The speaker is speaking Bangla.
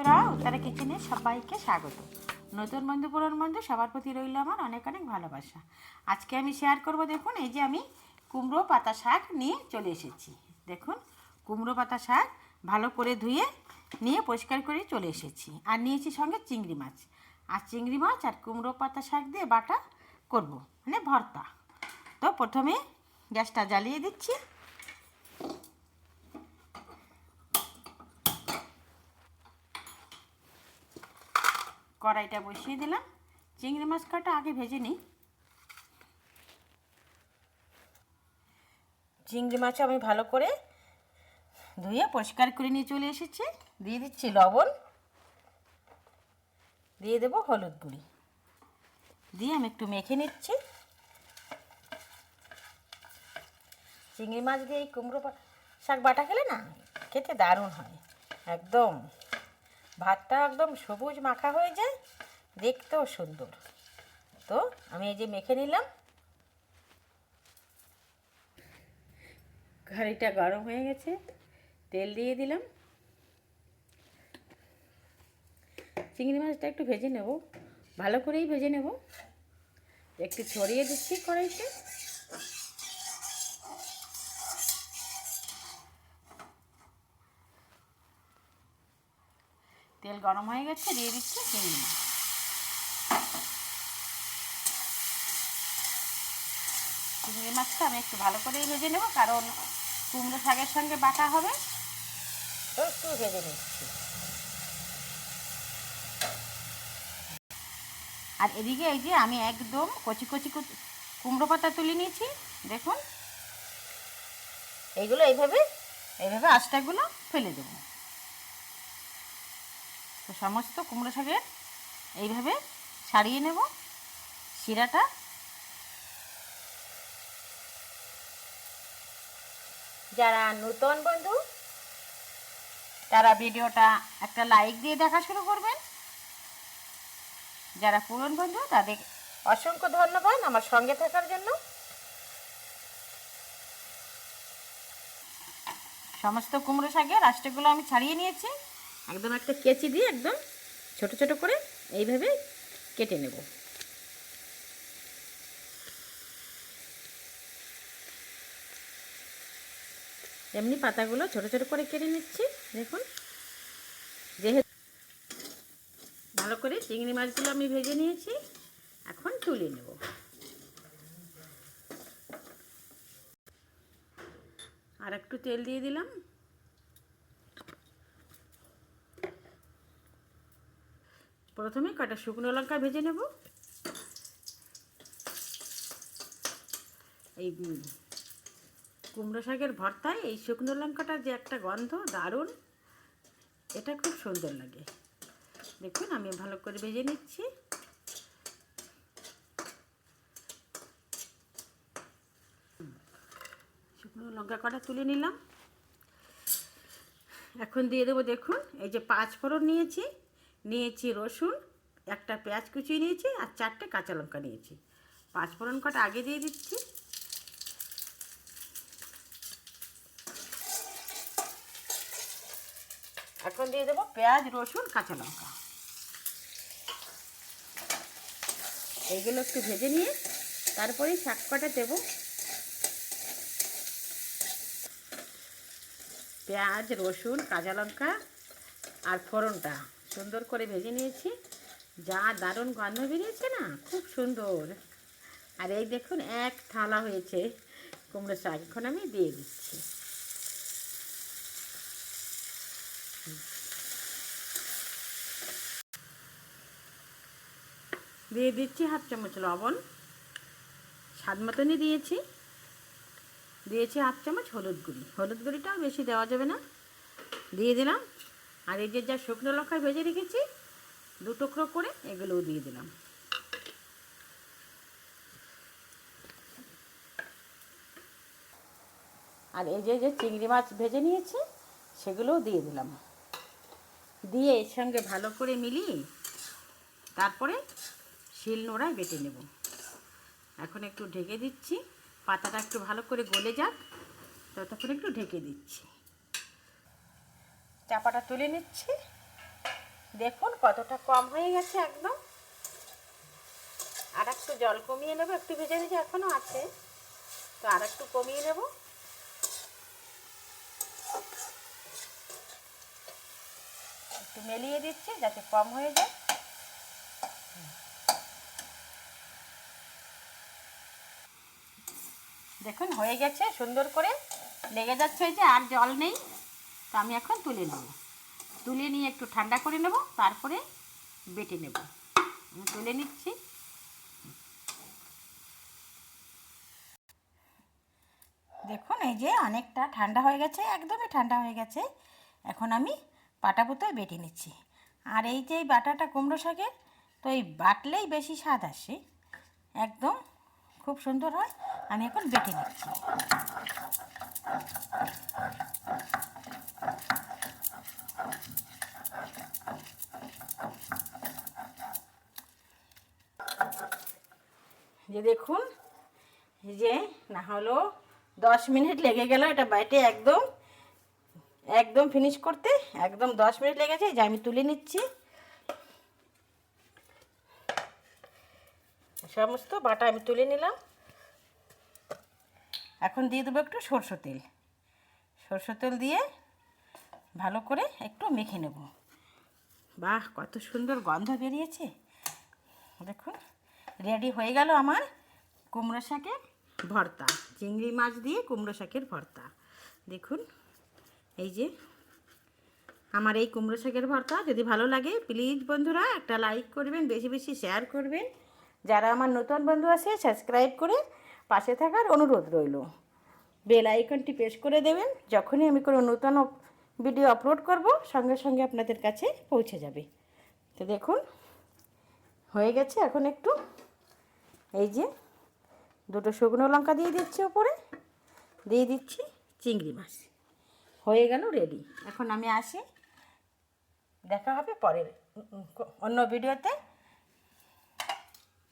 বন্ধুরা উত্তরা কিচেনে সবাইকে স্বাগত। নতুন বন্ধু, পুরন বন্ধু, সবার প্রতি রইল আমার অনেক অনেক ভালোবাসা। আজকে আমি শেয়ার করব, দেখুন, এই যে আমি কুমড়ো পাতা শাক নিয়ে চলে এসেছি। দেখুন, কুমড়ো পাতা শাক ভালো করে ধুয়ে নিয়ে পরিষ্কার করে চলে এসেছি। আর নিয়েছি সঙ্গে চিংড়ি মাছ। আর চিংড়ি মাছ আর কুমড়ো পাতা শাক দিয়ে বাটা করব মানে ভর্তা। তো প্রথমে গ্যাসটা জ্বালিয়ে দিচ্ছি। কড়াইটা বসিয়ে দিলাম। চিংড়ি মাছ কাটা আগে ভেজে নিই। চিংড়ি মাছ আমি ভালো করে ধুয়ে পরিষ্কার করে নিয়ে চলে এসেছি। দিয়ে দিচ্ছি লবণ। দিয়ে দেবো হলুদ গুঁড়ি। দিয়ে আমি একটু মেখে নিচ্ছি। চিংড়ি মাছ দিয়ে এই কুমড়ো শাক বাটা খেলে না খেতে দারুণ হয়। একদম। ভাতটা একদম সবুজ মাখা হয়ে যায়, দেখতেও সুন্দর। তো আমি এই যে মেখে নিলাম। ঘাড়িটা গরম হয়ে গেছে, তেল দিয়ে দিলাম। চিংড়ি মাছটা একটু ভেজে নেব, ভালো করেই ভেজে নেব। একটু ছড়িয়ে দিচ্ছি কড়াইতে। তেল গরম হয়ে গেছে দিয়ে দিচ্ছি চিংড়ি মাছ চিংড়ি মাছটা আমি একটু ভালো করেই ভেজে নেব কারণ কুমড়ো শাকের সঙ্গে বাটা হবে। একটু ভেজে নিচ্ছি। আর এদিকে এই যে আমি একদম কচি কচি কুমড়ো পাতা তুলে নিয়েছি দেখুন। এইগুলো এইভাবে এইভাবে আঁচটাগুলো ফেলে দেবো। তো সমস্ত কুমড়ো শাকের এইভাবে ছাড়িয়ে নেব। শিরাটা। যারা নূতন বন্ধু, তারা ভিডিওটা একটা লাইক দিয়ে দেখা শুরু করবেন। যারা পুরন বন্ধু, তাদের অসংখ্য ধন্যবাদ আমার সঙ্গে থাকার জন্য। সমস্ত কুমড়ো শাকের আষ্টেগুলো আমি ছাড়িয়ে নিয়েছি। একদম একটা কেচি দিয়ে একদম ছোট ছোট করে এইভাবে কেটে নেব। এমনি পাতাগুলো ছোট ছোট করে কেটে নিচ্ছি, দেখুন। যেহেতু ভালো করে চিংড়ি মাছগুলো আমি ভেজে নিয়েছি, এখন তুলে নেব। আর একটু তেল দিয়ে দিলাম। প্রথমে কটা শুকনো লঙ্কা ভেজে নেব। এই কুমড়ো শাকের ভর্তায় এই শুকনো লঙ্কাটার যে একটা গন্ধ, দারুণ, এটা খুব সুন্দর লাগে। দেখুন, আমি ভালো করে ভেজে নিচ্ছি। শুকনো লঙ্কা কটা তুলে নিলাম। এখন দিয়ে দেবো, দেখুন, এই যে পাঁচ ফোড়ন নিয়েছি। নিয়েছি রসুন, একটা পেঁয়াজ কুচিয়ে নিয়েছি আর চারটে কাঁচা লঙ্কা নিয়েছি। পাঁচ ফোড়ন কটা আগে দিয়ে দিচ্ছি। এখন দিয়ে দেবো পেঁয়াজ, রসুন, কাঁচা লঙ্কা। এইগুলো একটু ভেজে নিয়ে তারপরেই শাক কটা দেবো। পেঁয়াজ, রসুন, কাঁচা লঙ্কা আর ফোড়নটা। সুন্দর করে ভেজে নিয়েছি। যা দারুণ গন্ধ বেরিয়েছে না, খুব সুন্দর। আর এই দেখুন, এক থালা হয়েছে কুমড়ো শাক। এখন আমি দিয়ে দিচ্ছি। দিয়ে দিচ্ছি হাফ চামচ লবণ। স্বাদ মতনই দিয়েছি। দিয়েছি হাফ চামচ হলুদ গুঁড়ি। হলুদ গুঁড়িটাও বেশি দেওয়া যাবে না। দিয়ে দিলাম। আর এই যে যা শুকনো লঙ্কা ভেজে রেখেছি, দু টুকরো করে এগুলোও দিয়ে দিলাম। আর এই যে যে চিংড়ি মাছ ভেজে নিয়েছি, সেগুলোও দিয়ে দিলাম। দিয়ে এর সঙ্গে ভালো করে মিলিয়ে তারপরে শিল নোড়ায় বেটে নেব। এখন একটু ঢেকে দিচ্ছি, পাতাটা একটু ভালো করে গলে যাক, ততক্ষণ একটু ঢেকে দিচ্ছি। চাপাটা তুলে নিচ্ছি। দেখুন কতটা কম হয়ে গেছে একদম। আর একটু জল কমিয়ে নেব, একটু ভেজে ভেজে এখনও আছে। তো আর একটু কমিয়ে নেব। একটু মেলিয়ে দিচ্ছি যাতে কম হয়ে যায়। দেখুন হয়ে গেছে সুন্দর করে। লেগে যাচ্ছে ওই যে, আর জল নেই। তো আমি এখন তুলে নেব। তুলে নিয়ে একটু ঠান্ডা করে নেব, তারপরে বেটে নেব। তুলে নিচ্ছি। দেখুন, এই যে অনেকটা ঠান্ডা হয়ে গেছে, একদমই ঠান্ডা হয়ে গেছে। এখন আমি পাটা পুতোয় বেটে নিচ্ছি। আর এই যে বাটাটা কুমড়ো শাকের, তো এই বাটলেই বেশি স্বাদ আসে। একদম খুব সুন্দর হয়। আমি এখন বেটে নিচ্ছি। যে দেখুন যে না হলো দশ মিনিট লেগে গেল এটা বাইটে একদম একদম ফিনিশ করতে, একদম দশ মিনিট লেগেছে যে আমি তুলে নিচ্ছি। সমস্ত বাটা আমি তুলে নিলাম। এখন দিয়ে দেবো একটু সরষে তেল। সরষে তেল দিয়ে ভালো করে একটু মেখে নেব। বাহ, কত সুন্দর গন্ধ বেরিয়েছে। দেখুন। রেডি হয়ে গেল আমার কুমড়ো শাকের ভর্তা। চিংড়ি মাছ দিয়ে কুমড়ো শাকের ভর্তা। দেখুন, এই যে আমার এই কুমড়ো শাকের ভর্তা। যদি ভালো লাগে প্লিজ বন্ধুরা একটা লাইক করবেন, বেশি বেশি শেয়ার করবেন। যারা আমার নতুন বন্ধু আছে সাবস্ক্রাইব করে পাশে থাকার অনুরোধ রইল। বেল আইকনটি প্রেস করে দেবেন, যখনই আমি কোনো নতুন ভিডিও আপলোড করব, সঙ্গে সঙ্গে আপনাদের কাছে পৌঁছে যাবে। তো দেখুন, হয়ে গেছে। এখন একটু এই যে দুটো শুকনো লঙ্কা দিয়ে দিচ্ছি ওপরে, দিয়ে দিচ্ছি চিংড়ি মাছ। হয়ে গেল রেডি এখন আমি আসি, দেখা হবে পরের অন্য ভিডিওতে